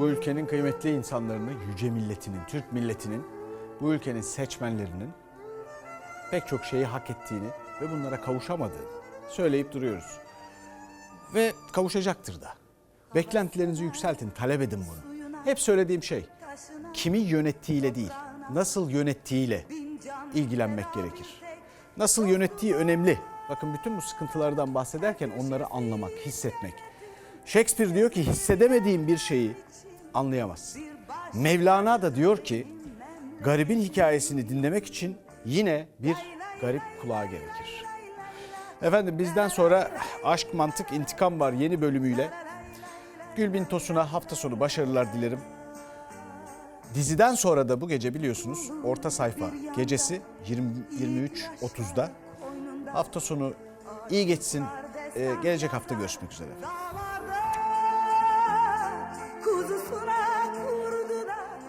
bu ülkenin kıymetli insanlarını, yüce milletinin, Türk milletinin, bu ülkenin seçmenlerinin pek çok şeyi hak ettiğini ve bunlara kavuşamadığını söyleyip duruyoruz. Ve kavuşacaktır da. Beklentilerinizi yükseltin, talep edin bunu. Hep söylediğim şey, kimi yönettiğiyle değil, nasıl yönettiğiyle ilgilenmek gerekir. Nasıl yönettiği önemli. Bakın bütün bu sıkıntılardan bahsederken onları anlamak, hissetmek. Shakespeare diyor ki hissedemediğin bir şeyi anlayamazsın. Mevlana da diyor ki garibin hikayesini dinlemek için yine bir garip kulağa gerekir. Efendim bizden sonra Aşk Mantık İntikam var yeni bölümüyle. Gülbin Tosun'a hafta sonu başarılar dilerim. Diziden sonra da bu gece biliyorsunuz orta sayfa gecesi 20 23.30'da. Hafta sonu iyi geçsin. Ee, gelecek hafta görüşmek üzere.